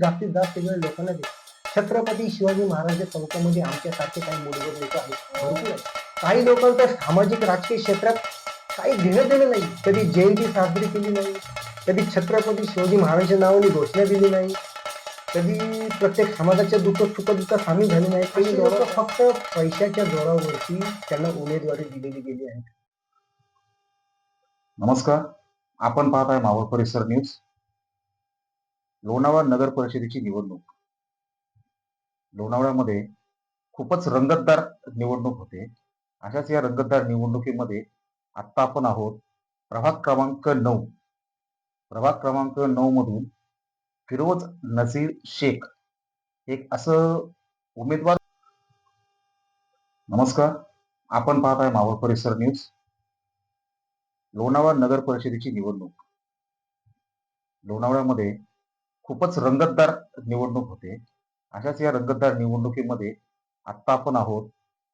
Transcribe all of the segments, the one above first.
जास्तीत जास्त वेळ लोकांना दे. छत्रपती शिवाजी महाराज चौकामध्ये आमच्यासारखे काही मूलभूत लोक आहेत. भरपूर आहेत. काही लोकांचं सामाजिक राजकीय क्षेत्रात काही घेणं देणं नाही. कधी जयंती साजरी केली नाही. कधी छत्रपती शिवाजी महाराजांच्या नावाने घोषणा दिली नाही. कधी प्रत्येक समाजाच्या दुःख सुख दुःखात सामील झाले नाही. काही लोक फक्त पैशाच्या जोरावरती त्यांना उमेदवारी दिलेली गेली आहे नमस्कार. आपण पाहत आहे मावळ परिसर न्यूज. लोणावळा नगर परिषदेची निवडणूक. लोणावळ्यामध्ये खूपच रंगतदार निवडणूक होते. अशाच या रंगतदार निवडणुकीमध्ये आत्ता आपण आहोत प्रभाग क्रमांक नऊ. प्रभाग क्रमांक नऊ मधून फिरोज नसीर शेख एक असं उमेदवार नमस्कार आपण पाहत आहे मावळ परिसर न्यूज. लोणावळा नगर परिषदेची निवडणूक. लोणावळ्यामध्ये खूपच रंगतदार निवडणूक होते. अशाच या रंगतदार निवडणुकीमध्ये आत्ता आपण आहोत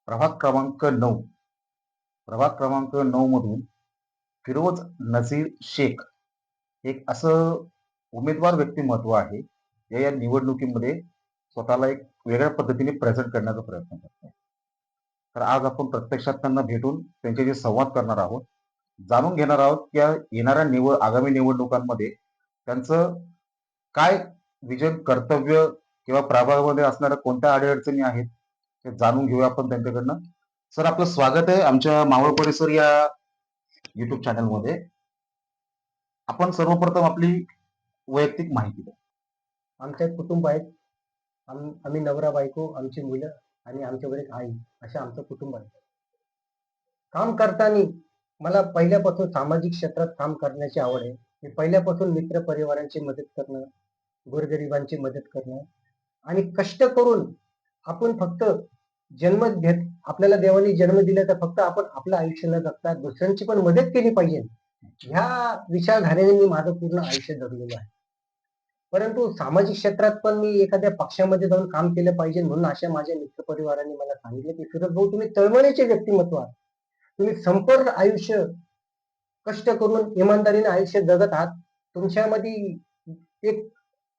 प्रभाग क्रमांक नऊ. प्रभाग क्रमांक नऊ मधून फिरोज नसीर शेख एक असं उमेदवार व्यक्तिमत्व आहे. जे या निवडणुकीमध्ये स्वतःला एक वेगळ्या पद्धतीने प्रेझेंट करण्याचा प्रयत्न करत तर आज आपण प्रत्यक्षात त्यांना भेटून त्यांच्याशी संवाद करणार आहोत. जाणून घेणार आहोत की या येणाऱ्या निवड आगामी निवडणुकांमध्ये त्यांचं काय विजन कर्तव्य किंवा प्रभागामध्ये असणाऱ्या कोणत्या अडीअडचणी आहेत हे जाणून घेऊया आपण त्यांच्याकडनं. सर आपलं स्वागत आहे आमच्या मावळ परिसर या युट्यूब चॅनलमध्ये आपण सर्वप्रथम आपली वैयक्तिक माहिती द्या. आमच्या एक कुटुंब आहेत. आम- आम्ही नवरा बायको आमची मुलं आणि आमच्याकडे एक आई असं आमचं कुटुंब आहे. काम करताना मला पहिल्यापासून सामाजिक क्षेत्रात काम करण्याची आवड आहे. मी पहिल्यापासून मित्र परिवारांची मदत करणं गोरगरिबांची मदत करणं. आणि कष्ट करून आपण फक्त जन्म घेत आपल्याला देवाने जन्म दिला तर फक्त आपण आपलं आयुष्य न जगता दुसऱ्यांची पण मदत केली पाहिजे. ह्या विचारधारेने मी माझं पूर्ण आयुष्य जगलेलं आहे. परंतु सामाजिक क्षेत्रात पण मी एखाद्या पक्षामध्ये जाऊन काम केलं पाहिजे म्हणून अशा माझ्या मित्रपरिवारांनी मला सांगितलं की फिरोज भाऊ तुम्ही तळमळीचे व्यक्तिमत्व आहात. तुम्ही संपूर्ण आयुष्य कष्ट करून इमानदारीने आयुष्य जगत आहात. तुमच्यामध्ये एक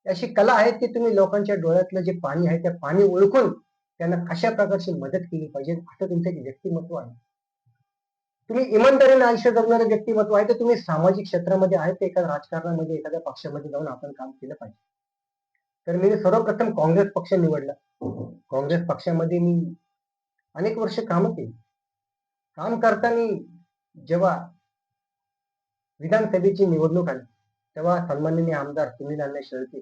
अशी कला आहे की तुम्ही लोकांच्या डोळ्यातलं जे पाणी आहे त्या पाणी ओळखून त्यांना कशा प्रकारची मदत केली पाहिजे असं तुमचं एक व्यक्तिमत्व आहे. तुम्ही इमानदारीने आयुष्य जगणारं व्यक्तिमत्व आहे तर तुम्ही सामाजिक क्षेत्रामध्ये आहेत एका राजकारणामध्ये एखाद्या पक्षामध्ये जाऊन आपण काम केलं पाहिजे. तर मी सर्वप्रथम काँग्रेस पक्ष निवडला. काँग्रेस पक्षामध्ये मी अनेक वर्ष काम केली. काम करताना जेव्हा विधानसभेची निवडणूक आली तेव्हा सन्माननीय आमदार सुनील अण्णा शेळके.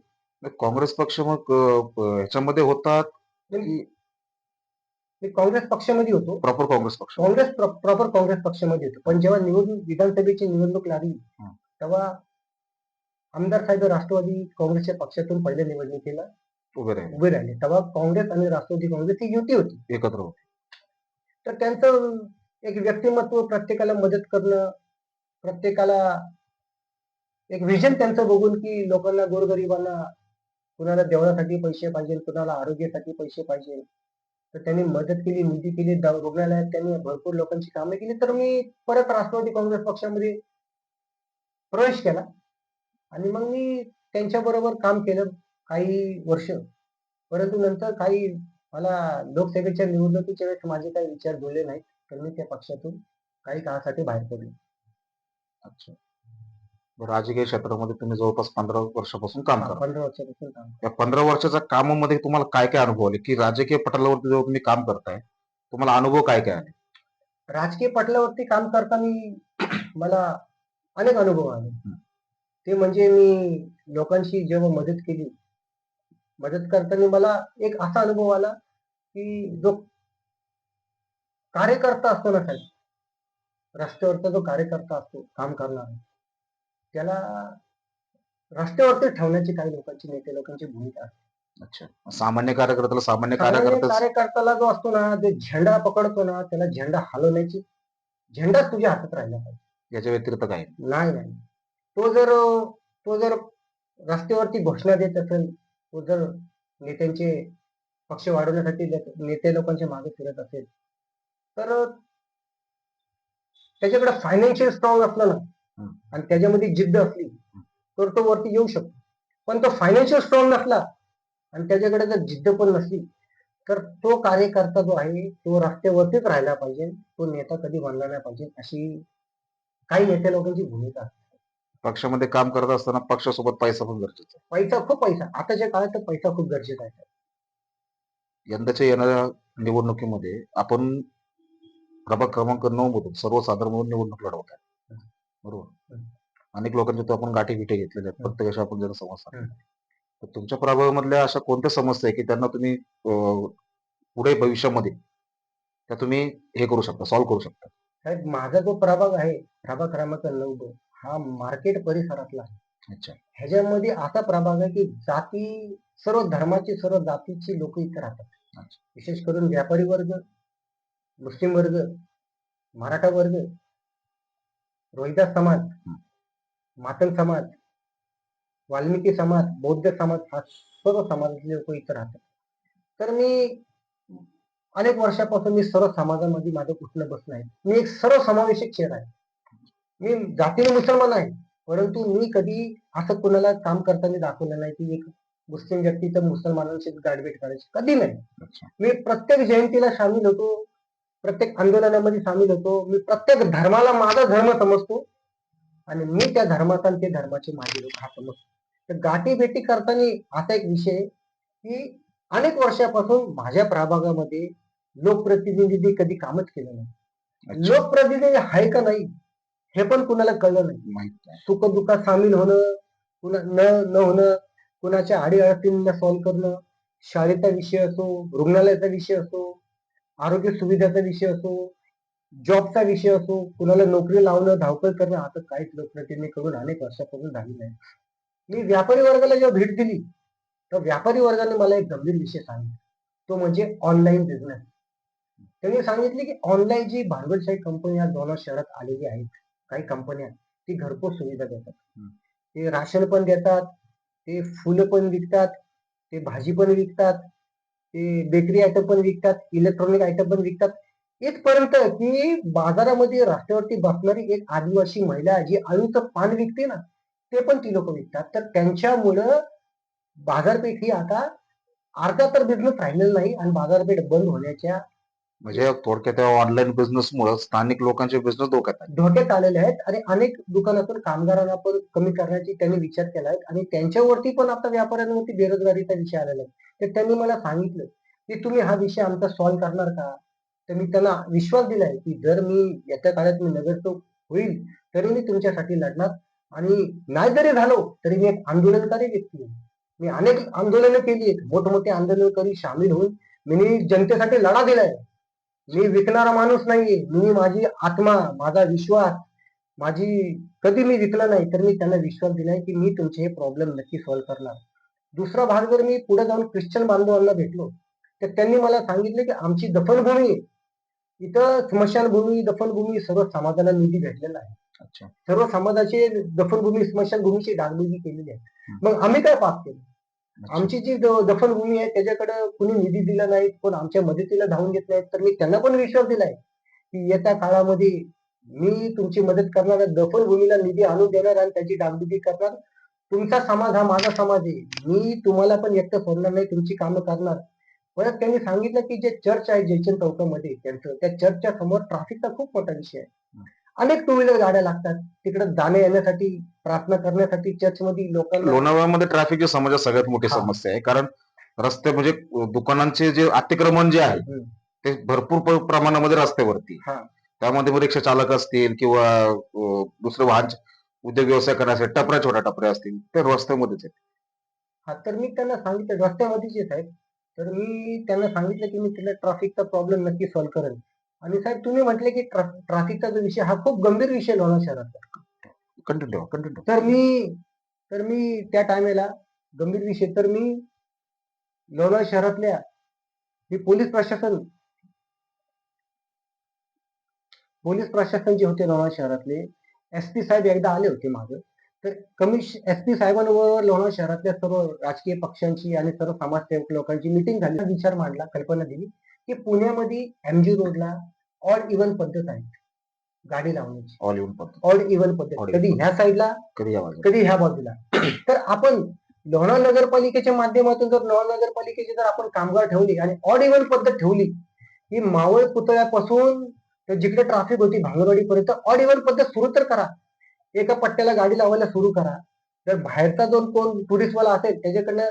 काँग्रेस पक्ष मग ह्याच्यामध्ये होतात मी काँग्रेस पक्षामध्ये होतो. प्रॉपर काँग्रेस पक्ष. काँग्रेस प्रॉपर काँग्रेस पक्षामध्ये होतो. पण जेव्हा निवडणूक विधानसभेची निवडणूक लागली. तेव्हा आमदार साहेब राष्ट्रवादी काँग्रेसच्या पक्षातून पहिल्या निवडणुकीला उभे राहिले. उभे राहिले. तेव्हा काँग्रेस आणि राष्ट्रवादी काँग्रेस ही युती होती. एकत्र होते. तर त्यांचं एक व्यक्तिमत्व प्रत्येकाला मदत करणं प्रत्येकाला एक विजन त्यांचं बघून की लोकांना गोरगरिबांना कुणाला जेवणासाठी पैसे पाहिजे कुणाला आरोग्यासाठी पैसे पाहिजे. तर त्यांनी मदत केली निधी केली रुग्णालयात त्यांनी भरपूर लोकांची कामे केली. तर मी परत राष्ट्रवादी काँग्रेस पक्षामध्ये प्रवेश केला. आणि मग मी त्यांच्या बरोबर काम केलं काही वर्ष. परंतु नंतर काही मला लोकसभेच्या निवडणुकीच्या वेळेस माझे काही विचार जुळले नाहीत. तर मी त्या पक्षातून काही काळासाठी बाहेर पडलो. अच्छा. राजकीय क्षेत्रामध्ये तुम्ही जवळपास पंधरा वर्षापासून काम करा पंधरा वर्षापासून काम या पंधरा वर्षाच्या कामामध्ये तुम्हाला काय काय अनुभव आले? की राजकीय पटलावरती जेव्हा तुम्ही काम करताय तुम्हाला अनुभव काय काय आले? राजकीय पटलावरती काम करताना मला अनेक अनुभव आले. ते म्हणजे मी लोकांशी जेव्हा मदत केली मदत करताना मला एक असा अनुभव आला की जो कार्यकर्ता असतो ना साहेब रस्त्यावरचा जो कार्यकर्ता असतो काम करणारा त्याला रस्त्यावरती ठेवण्याची काही लोकांची नेते लोकांची भूमिका असते. अच्छा. सामान्य कार्यकर्त्याला सामान्य सामान्य कार्यकर्ता कार्यकर्त्याला जो असतो ना ते झेंडा पकडतो ना त्याला झेंडा हलवण्याची झेंडाच तुझ्या हातात राहिला पाहिजे. याच्या व्यतिरिक्त काय नाही. नाही तो जर तो जर रस्त्यावरती घोषणा देत असेल तो जर नेत्यांचे पक्ष वाढवण्यासाठी नेते लोकांच्या मागे फिरत असेल तर त्याच्याकडे फायनान्शियल स्ट्रॉंग असलं ना. आणि त्याच्यामध्ये जिद्द असली तर तो वरती येऊ शकतो. पण तो फायनान्शियल स्ट्रॉंग नसला आणि त्याच्याकडे जर जिद्द पण नसली तर तो कार्यकर्ता जो आहे तो रस्त्यावरतीच राहायला पाहिजे तो नेता कधी बनला नाही पाहिजे अशी काही नेत्या लोकांची भूमिका आहे. पक्षामध्ये काम करत असताना पक्षासोबत पैसा पण गरजेचा आहे. पैसा खूप पैसा. आताच्या काळात तर पैसा खूप गरजेचा आहे. यंदाच्या येणाऱ्या निवडणुकीमध्ये आपण प्रभाग क्रमांक नऊ मधून सर्वसाधारण म्हणून निवडणूक लढवत आहे. बरोबर. अनेक लोकांचे तो आपण गाठी बिठी घेतलेल्या आहेत प्रत्येकाशी आपण जरा संवाद. तर तुमच्या प्रभागामधल्या अशा कोणत्या समस्या आहे की त्यांना तुम्ही अं, पुढे भविष्यामध्ये त्या तुम्ही हे करू शकता सॉल्व्ह करू शकता? साहेब माझा जो प्रभाग आहे प्रभाग क्रमांक नऊ हा मार्केट परिसरातला आहे. अच्छा. ह्याच्यामध्ये असा प्रभाग आहे की जाती सर्व धर्माची सर्व जातीची लोक इथे राहतात. अच्छा. विशेष करून व्यापारी वर्ग मुस्लिम वर्ग मराठा वर्ग रोहिदास समाज. मातंग समाज वाल्मिकी समाज बौद्ध समाज हा सर्व समाजातले लोक इथे राहतात. तर मी अनेक वर्षापासून मी सर्व समाजामध्ये माझं कुठलं बसणं आहे मी एक सर्व समावेशक शेअर आहे. मी जातीने मुसलमान आहे परंतु मी कधी असं कुणाला काम करताना दाखवलं नाही की एक मुस्लिम व्यक्ती तर मुसलमानांशी गाडबेट करायची. कधी नाही. मी प्रत्येक जयंतीला सामील होतो. प्रत्येक आंदोलनामध्ये सामील होतो. मी प्रत्येक धर्माला माझा धर्म समजतो. आणि मी त्या धर्माचा आणि ते धर्माचे माझे लोक हा समजतो. तर गाठी भेटी करताना असा एक विषय की अनेक वर्षापासून माझ्या प्रभागामध्ये लोकप्रतिनिधी कधी कामच केलं नाही. लोकप्रतिनिधी आहे का नाही हे पण कुणाला कळलं नाही. माहीत नाही. सुख दुःखात सामील होणं कुणा न न होणं कुणाच्या अडीअडचणींना सॉल्व्ह करणं शाळेचा विषय असो रुग्णालयाचा विषय असो आरोग्य सुविधाचा विषय असो जॉबचा विषय असो कुणाला नोकरी लावणं धावपळ करणं आता काहीच लोकप्रतिनिधीकडून अनेक वर्षापासून झाली नाही मी व्यापारी वर्गाला जेव्हा भेट दिली तर व्यापारी वर्गाने मला एक गंभीर विषय सांगितला. तो म्हणजे ऑनलाईन बिझनेस त्यांनी सांगितले की ऑनलाईन जी भांडवलशाही कंपनी या दोन शहरात आलेली आहेत काही कंपन्या ती घरपोच सुविधा देतात. ते राशन पण देतात ते फुलं पण विकतात ते भाजी पण विकतात ते बेकरी आयटम पण विकतात इलेक्ट्रॉनिक आयटम पण विकतात. इथपर्यंत की बाजारामध्ये रस्त्यावरती बसणारी एक आदिवासी महिला जी आळूचं पान विकते ना ते पण ती लोक विकतात. तर त्यांच्यामुळं बाजारपेठ ही आता अर्धा तर बिझनेस राहिलेला नाही आणि बाजारपेठ बंद होण्याच्या म्हणजे थोडक्यात ऑनलाईन बिझनेस मुळे स्थानिक लोकांचे बिझनेस धोक्यात आहे धोक्यात आलेले आहेत आणि अनेक दुकानातून कामगारांना पण कमी करण्याची त्यांनी विचार केला आहे आणि त्यांच्यावरती पण आता व्यापाऱ्यांवरती बेरोजगारीचा विषय आलेला आहे. तर त्यांनी मला सांगितलं की तुम्ही हा विषय आमचा सॉल्व्ह करणार का? तर मी त्यांना विश्वास दिलाय की जर मी याच्या काळात मी नगरसेवक होईल तरी मी तुमच्यासाठी लढणार आणि नाही जरी झालो तरी मी एक आंदोलनकारी व्यक्ती आहे. मी अनेक आंदोलनं केली आहेत. मोठमोठे आंदोलनकारी सामील होऊन मी जनतेसाठी लढा दिलाय. मी विकणारा माणूस नाहीये. मी माझी आत्मा माझा विश्वास माझी कधी मी विकला नाही तर मी त्यांना विश्वास दिलाय की मी तुमचे हे प्रॉब्लेम नक्की सॉल्व्ह करणार. दुसरा भाग जर मी पुढे जाऊन ख्रिश्चन बांधवांना भेटलो तर त्यांनी मला सांगितलं की आमची दफनभूमी. इथं स्मशानभूमी दफनभूमी सर्व समाजाला निधी भेटलेला आहे. सर्व समाजाची दफनभूमी स्मशानभूमीची डागडुगी केलेली आहे. मग आम्ही काय पाप केलं. आमची जी दफनभूमी आहे त्याच्याकडे कुणी निधी दिला नाही कोण आमच्या मदतीला धावून घेत नाहीत तर मी त्यांना पण विश्वास दिलाय की येत्या काळामध्ये मी तुमची मदत करणार दफनभूमीला निधी आणून देणार आणि त्याची डागडुगी करणार. तुमचा समाज हा माझा समाज आहे. मी तुम्हाला पण एकटं सोडणार नाही तुमची कामं करणार. परत त्यांनी सांगितलं की जे चर्च आहे जयचंद चौकामध्ये त्यांचं त्या चर्चच्या समोर ट्रॅफिकचा खूप मोठा विषय आहे. अनेक टू व्हीलर गाड्या लागतात तिकडे जाण्या येण्यासाठी प्रार्थना करण्यासाठी चर्चमध्ये लोकांना लोणावळ्यामध्ये ट्रॅफिकची समस्या सगळ्यात मोठी हा. समस्या आहे कारण रस्ते म्हणजे दुकानांचे जे अतिक्रमण जे आहे हम्म. ते भरपूर प्रमाणामध्ये रस्त्यावरती हा. त्यामध्ये रिक्षा चालक असतील किंवा अं, दुसरे वाहन उद्योग व्यवसाय करण्यासाठी टपऱ्या छोट्या टपऱ्या असतील ते रस्त्यामध्येच आहेत हा तर मी त्यांना सांगितलं रस्त्यामध्येच येत आहेत तर मी त्यांना सांगितलं की मी तिला ट्रॅफिकचा प्रॉब्लेम नक्की सॉल्व्ह करेन आणि साहेब तुम्ही म्हटले की ट्रॅफिकचा जो विषय हा खूप गंभीर विषय लोणार शहरात. कंटिन्यू कंटिन्यू तर मी तर मी त्या टायमेला गंभीर विषय तर मी लोणार शहरातल्या हे पोलीस प्रशासन पोलीस प्रशासन जे होते लोणार शहरातले एस पी साहेब एकदा आले होते मागे. तर कमिश एस पी साहेबांबरोबर लोणार शहरातल्या सर्व राजकीय पक्षांची आणि सर्व समाजसेवक लोकांची मिटिंग झाली. विचार मांडला कल्पना दिली की पुण्यामध्ये एमजी रोडला ऑड इव्हन पद्धत आहे गाडी लावण्याची. ऑल येऊन पडतो ऑड इव्हन पद्धत. Odd कधी. ह्या साईडला कधी बाजूला. कधी ह्या बाजूला. तर आपण लोणार नगरपालिकेच्या माध्यमातून जर लोणार नगरपालिकेची जर आपण कामगार ठेवली आणि ऑड इव्हन पद्धत ठेवली की मावळ पुतळ्यापासून तर जिकडे ट्रॅफिक होती भांगरवाडीपर्यंत ऑड इव्हन पद्धत सुरू तर करा. एका पट्ट्याला गाडी लावायला सुरू करा. जर बाहेरचा जो कोण टुरिस्टवाला असेल त्याच्याकडनं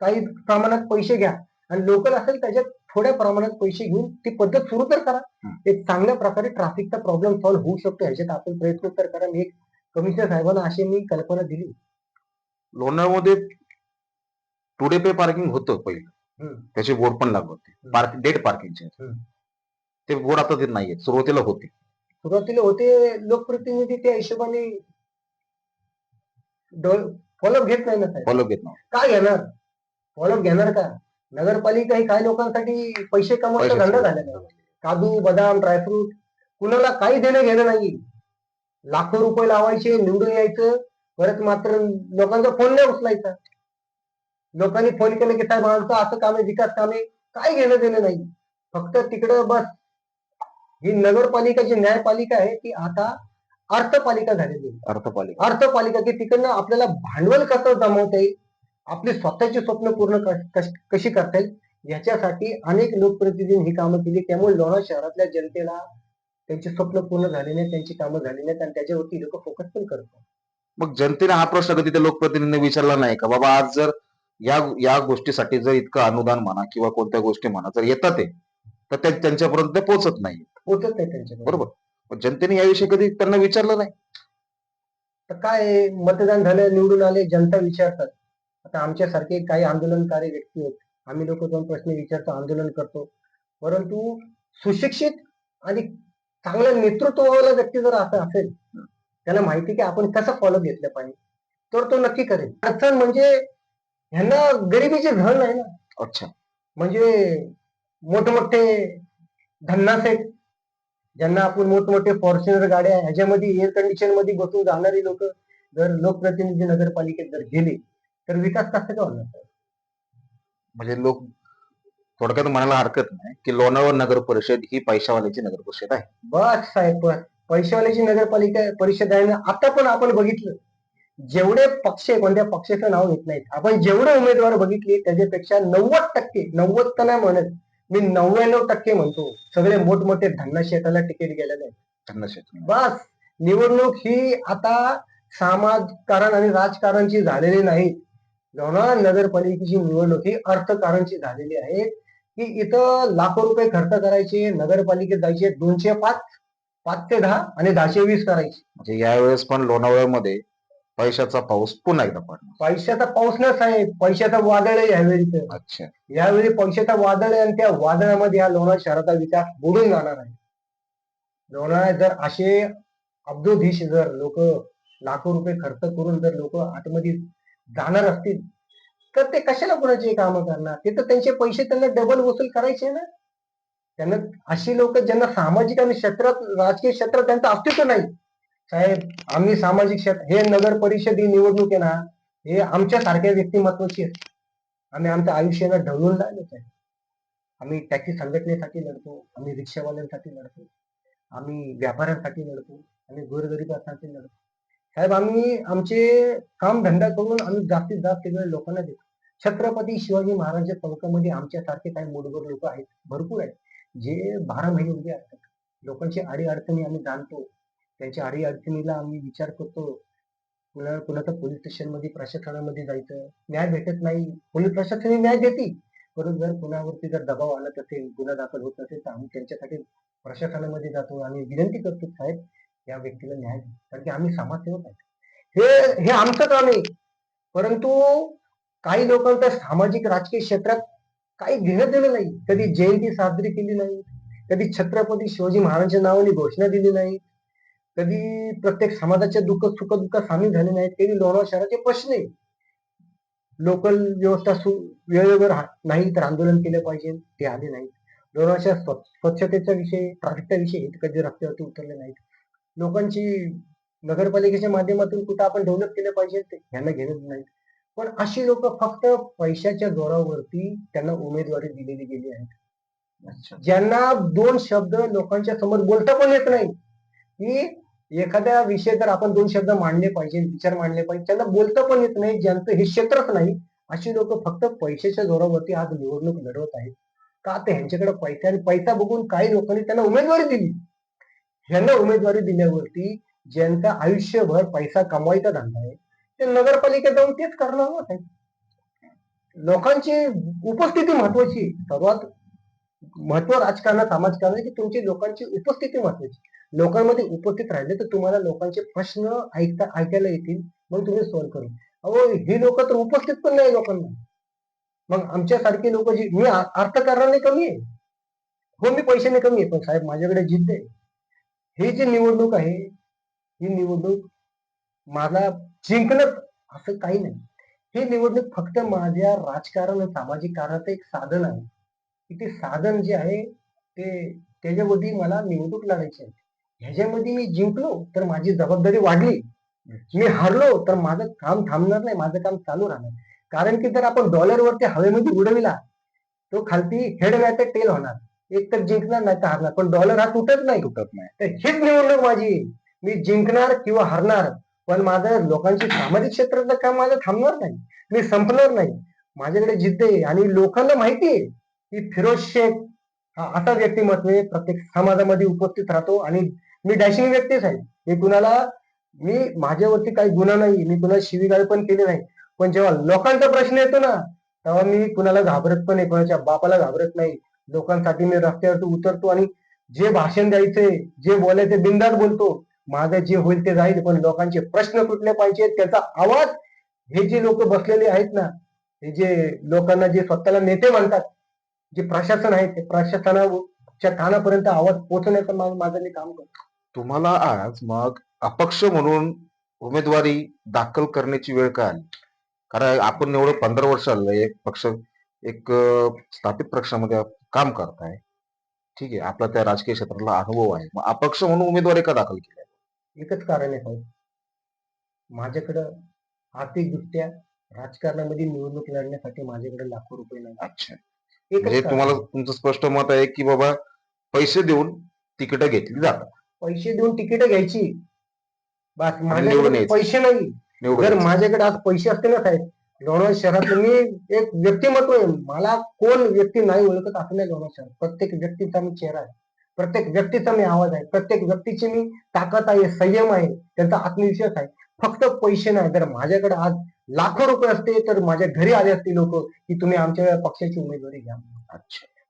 काही प्रमाणात पैसे घ्या. आणि लोकल असेल त्याच्यात थोड्या प्रमाणात पैसे घेऊन ती पद्धत सुरू तर करा. एक चांगल्या प्रकारे ट्रॅफिकचा प्रॉब्लेम सॉल्व्ह होऊ शकतो. ह्याच्यात आपण प्रयत्न तर करा. मी एक कमिशनर साहेबांना अशी मी कल्पना दिली. लोणावळ्यामध्ये टुडे पे पार्किंग होतं पहिलं. त्याचे बोर्ड पण लागले होते. पार्क डेट पार्किंगचे. ते बोर्ड आता ते नाहीये सुरुवातीला होते. सुरुवातीला होते. लोकप्रतिनिधी त्या हिशोबाने फॉलोअप घेत नाही ना साहेब. फॉलो घेत नव्हते काय घेणार? फॉलोअप घेणार का? नगरपालिका ही काही लोकांसाठी पैसे कमवायचा. धंदा झालेला आहे. काजू बदाम ड्रायफ्रूट कुणाला काही देणं घेणं नाही. लाखो रुपये लावायचे निवडून यायचं परत मात्र लोकांचा फोन नाही उचलायचा. लोकांनी फोन केले की साहेब आमचं असं काम आहे विकास काम आहे काय घेणं देणं नाही. फक्त तिकडं बस. ही नगरपालिका जी न्यायपालिका आहे ती आता अर्थपालिका झालेली आहे. अर्थपालिका. अर्थपालिका की तिकडनं आपल्याला भांडवल कसं जमवता येईल आपली स्वतःची स्वप्न पूर्ण कश- करता येईल? याच्यासाठी अनेक लोकप्रतिनिधींनी ही कामं केली. त्यामुळे लोणार शहरातल्या जनतेला त्यांची स्वप्न पूर्ण झाली नाही त्यांची कामं झाली नाहीत आणि त्याच्यावरती लोक फोकस पण करतात मग जनतेने हा प्रश्न कधी त्या लोकप्रतिनिधीने विचारला नाही का? बाबा आज जर या या गोष्टीसाठी जर इतकं अनुदान म्हणा किंवा कोणत्या गोष्टी म्हणा जर येतात ते तर त्या त्यांच्यापर्यंत ते पोहोचत नाही. पोचत नाही त्यांच्याकडे बरोबर. जनतेने याविषयी कधी त्यांना विचारलं नाही? तर काय मतदान झालं निवडून आले जनता विचारतात. आता आमच्यासारखे काही आंदोलनकारी व्यक्ती आहेत. आम्ही लोक दोन प्रश्न विचारतो आंदोलन करतो. परंतु सुशिक्षित आणि चांगलं नेतृत्ववाला व्यक्ती जर असं असेल त्याला माहिती की आपण कसं फॉलो घेतलं पाहिजे. तर तो नक्की करेल. अडचण म्हणजे ह्यांना गरिबीचे घर नाही ना. अच्छा. म्हणजे मोठमोठे धन्नासेठ ज्यांना आपण मोठमोठे फॉर्च्युनर गाड्या ह्याच्यामध्ये एअर कंडिशनमध्ये बसून जाणारी लोक जर लोकप्रतिनिधी नगरपालिकेत जर गेले तर विकास कसा काय होणार? म्हणजे लोक थोडक्यात म्हणायला हरकत नाही की लोणावळा नगर परिषद ही पैशावाल्याची नगर परिषद आहे. बस साहेब बस पैशावाल्याची नगरपालिका परिषद आहे ना आता पण आपण बघितलं. जेवढे पक्ष कोणत्या पक्षाचं नाव घेत नाहीत. आपण जेवढे उमेदवार बघितले त्याच्यापेक्षा नव्वद टक्के नव्वद तर नाही म्हणत मी नव्याण्णव टक्के म्हणतो. सगळे मोठमोठे धन्ना शेताला तिकीट गेलेले आहेत. बस निवडणूक ही आता समाजकारण आणि राजकारणची झालेली नाही. लोणार नगरपालिकेची निवडणूक ही अर्थकारणची झालेली आहे. की इथं लाखो रुपये खर्च करायचे नगरपालिकेत जायचे दोनशे पाच पाच ते दहा आणि दहाशे वीस करायचे. म्हणजे यावेळेस पण लोणावळ्यामध्ये पैशाचा पाऊस पुन्हा एकदा पडणार पैशाचा पाऊस न साहेब पैशाचा वादळ आहे यावेळी तर. अच्छा. यावेळी पैशाचा वादळ आहे आणि त्या वादळामध्ये हा लोणार शहराचा विकास बुडून जाणार आहे. लोणार जर असे अब्दोधीश जर लोक लाखो रुपये खर्च करून जर लोक आतमध्ये जाणार असतील. तर ते कशाला कोणाचे कामं करणार? ते तर त्यांचे पैसे त्यांना डबल वसूल करायचे ना. त्यांना अशी लोक ज्यांना सामाजिक आणि क्षेत्रात राजकीय क्षेत्रात त्यांचं अस्तित्व नाही. साहेब आम्ही सामाजिक क्षेत्र हे नगर परिषद ही निवडणूक आहे ना हे आमच्या सारख्या व्यक्तिमत्वाची आहे. आम्ही आमच्या आयुष्याला ढवळून राहिलो आहे आम्ही टॅक्सी संघटनेसाठी लढतो आम्ही रिक्षावाल्यांसाठी लढतो आम्ही व्यापाऱ्यांसाठी लढतो आम्ही गोरगरिबांसाठी लढतो. साहेब आम्ही आमचे काम धंदा करून आम्ही जास्तीत जास्त वेळ लोकांना देतो. छत्रपती शिवाजी महाराजांच्या चौकामध्ये आमच्यासारखे काही मूलभूत लोक आहेत भरपूर आहेत जे बारा महिने उभे असतात. लोकांची अडीअडचणी आम्ही जाणतो. त्यांच्या अडीअडचणीला आम्ही विचार करतो. कुणा कुणाचं पोलीस स्टेशनमध्ये प्रशासनामध्ये जायचं. न्याय भेटत नाही. पोलीस प्रशासन न्याय देते परंतु जर कुणावरती जर दबाव आला असेल गुन्हा दाखल होत असेल तर आम्ही त्यांच्यासाठी प्रशासनामध्ये जातो. आणि विनंती करतो साहेब या व्यक्तीला न्याय कारण की आम्ही समाजसेवक आहेत. हे हे आमचं काम आहे परंतु काही लोकांचा सामाजिक राजकीय क्षेत्रात काही घेणं दिलं नाही. कधी जयंती साजरी केली नाही. कधी छत्रपती शिवाजी महाराजांच्या नावाने घोषणा दिली नाही. कधी प्रत्येक समाजाच्या दुःख सुख दुःख सामील झाले नाहीत. कधी लोणावळा शहराचे प्रश्न आहे लोकल व्यवस्था सु वेळेवर नाही तर आंदोलन केलं पाहिजे. ते आले नाहीत. लोणावळ्याच्या स्व- स्वच्छतेचा विषय ट्रॅफिकचा विषय कधी रस्त्यावरती उतरले नाहीत. लोकांची नगरपालिकेच्या माध्यमातून कुठं आपण डेव्हलप केलं पाहिजे ते ह्यांना घेणं नाही. पण अशी लोक फक्त पैशाच्या जोरावरती त्यांना उमेदवारी दिलेली गेली आहे ज्यांना दोन शब्द लोकांच्या समोर बोलता पण येत नाही. की एखाद्या विषय जर आपण दोन शब्द मांडले पाहिजे विचार मांडले पाहिजे त्यांना बोलता पण येत नाही ज्यांचं हे क्षेत्रच नाही अशी लोक फक्त पैशाच्या जोरावरती आज निवडणूक लढवत आहेत. का ते ह्यांच्याकडे पैसा आणि पैसा बघून काही लोकांनी त्यांना उमेदवारी दिली. ह्यांना उमेदवारी दिल्यावरती ज्यांचा आयुष्यभर पैसा कमवायचा धंदा आहे ते नगरपालिकेत जाऊन तेच करणार ना साहेब. लोकांची उपस्थिती महत्वाची सर्वात महत्त्व राजकारणात समाजकारणात की तुमची लोकांची उपस्थिती महत्वाची लोकांमध्ये उपस्थित राहिले तर तुम्हाला लोकांचे प्रश्न ऐकता ऐकायला येतील मग तुम्ही सॉल्व्ह करू. अहो ही लोक तर उपस्थित पण नाही लोकांना. मग आमच्यासारखे लोक जी मी अर्थकारणाने कमी आहे. हो मी पैशाने कमी आहे पण साहेब माझ्याकडे जिद्द आहे. हे जी निवडणूक आहे ही निवडणूक मला जिंकणं असं काही नाही. हे निवडणूक फक्त माझ्या राजकारण आणि सामाजिक कारणाचं एक साधन आहे. की ते साधन जे आहे ते त्याच्यामध्ये मला निवडणूक लढायची आहे. ह्याच्यामध्ये मी जिंकलो तर माझी जबाबदारी वाढली. मी हारलो तर माझं काम थांबणार नाही माझं काम चालू राहणार. कारण की जर आपण डॉलरवरती हवेमध्ये उडविला तो खालती हेड नाही टेल होणार. एक तर जिंकणार नाही तर हारणार. पण डॉलर हा तुटत नाही. तुटत नाही. तर हीच निवडणूक माझी. मी जिंकणार किंवा हरणार पण माझं लोकांची सामाजिक क्षेत्रातलं काम माझं थांबणार नाही. मी संपणार नाही. माझ्याकडे जिद्द आहे आणि लोकांना माहिती आहे की फिरोज शेख हा असा व्यक्तिमत्व आहे. प्रत्येक समाजामध्ये उपस्थित राहतो आणि मी डॅशिंग व्यक्तीच आहे मी कुणाला मी माझ्यावरती काही गुन्हा नाही. मी कुणाला शिवीगाळ पण केली नाही. पण जेव्हा लोकांचा प्रश्न येतो ना तेव्हा मी कुणाला घाबरत पण नाही. कोणाच्या बापाला घाबरत नाही. लोकांसाठी मी रस्त्यावरती उतरतो आणि जे भाषण द्यायचे जे बोलायचे बिंदात बोलतो माझं जे होईल ते जाईल पण लोकांचे प्रश्न सुटले पाहिजेत त्याचा आवाज हे जे लोक बसलेले आहेत ना हे जे लोकांना जे स्वतःला नेते म्हणतात जे प्रशासन आहे ते प्रशासनाच्या कानापर्यंत आवाज पोहोचण्याचं मा- माझं मी काम करतो. तुम्हाला आज मग अपक्ष म्हणून उमेदवारी दाखल करण्याची वेळ काय आली कारण आपण एवढं पंधरा वर्ष आलं एक पक्ष एक स्थापित पक्षामध्ये काम करताय. ठीक आहे आपला त्या राजकीय क्षेत्रातला अनुभव आहे. मग अपक्ष म्हणून उमेदवारी का दाखल केली? एकच कारण आहे साहेब. माझ्याकडं आर्थिकदृष्ट्या राजकारणामध्ये निवडणूक लढण्यासाठी माझ्याकडे लाखो रुपये नाही. अच्छा. म्हणजे तुम्हाला. तुमचं स्पष्ट मत आहे की बाबा पैसे देऊन तिकीट घेतली जातात. पैसे देऊन तिकीट घ्यायची. बस निवडून माझ्याकडे यायचं. पैसे नाही. जर. माझ्याकडे आज पैसे असते ना साहेब लोणार शहरात मी एक व्यक्तिमत्व आहे. मला कोण व्यक्ती नाही ओळखत असं नाही लोणार शहर प्रत्येक व्यक्तीचा मी चेहरा आहे. प्रत्येक व्यक्तीचा मी आवाज आहे. प्रत्येक व्यक्तीची मी ताकद आहे संयम आहे त्यांचा आत्मविश्वास आहे. फक्त पैसे नाही. जर माझ्याकडे आज लाखो रुपये असते तर माझ्या घरी आले असते लोक की तुम्ही आमच्या पक्षाची उमेदवारी घ्या.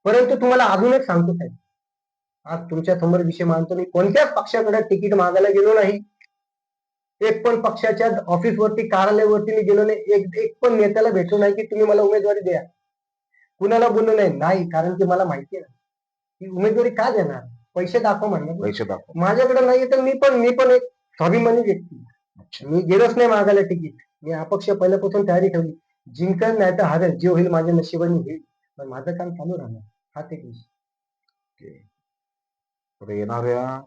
परंतु तुम्हाला अजून एक सांगतो साहेब. आज तुमच्यासमोर विषय मानतो मी कोणत्याच पक्षाकडे तिकीट मागायला गेलो नाही. एक पण पक्षाच्या ऑफिस वरती कार्यालयावरती मी गेलो नाही. एक एक पण नेत्याला भेटलो नाही की तुम्ही मला उमेदवारी द्या. कुणाला बोललो नाही? नाही कारण की मला माहिती आहे की उमेदवारी का देणार? पैसे दाखव म्हणणार. पैसे दाखव. माझ्याकडे नाही तर मी पण मी पण एक स्वाभिमानी व्यक्ती. मी गेलोच नाही मागायला तिकीट. मी अपक्ष पहिल्यापासून तयारी ठेवली. जिंकन नाही तर हारेल. जे होईल माझ्या नशिबाने होईल. पण माझं काम चालू राहणार. विषय. तर येणाऱ्या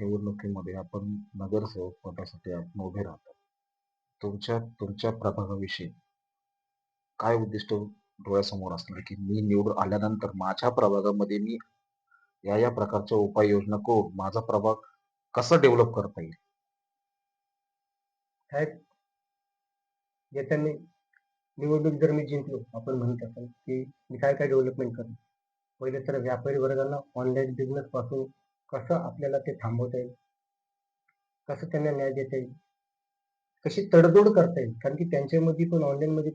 निवडणुकीमध्ये आपण नगरसेवक पदासाठी आपण उभे राहतो. तुमच्या तुमच्या प्रभागाविषयी काय उद्दिष्ट डोळ्यासमोर असणार की मी निवडून आल्यानंतर माझ्या प्रभागामध्ये मी या या प्रकारच्या उपाययोजना करून माझा प्रभाग कसा डेव्हलप करता येईल? साहेब येत्यांनी निवडणूक जर मी जिंकलो आपण म्हणत असाल की मी काय काय डेव्हलपमेंट करू? पहिले तर व्यापारी वर्गाला ऑनलाईन बिझनेस पासून कसं आपल्याला ते थांबवता येईल? कसं त्यांना न्याय देता येईल? कशी तडजोड करता येईल? कारण की त्यांच्यामध्ये पण ऑनलाईन मध्ये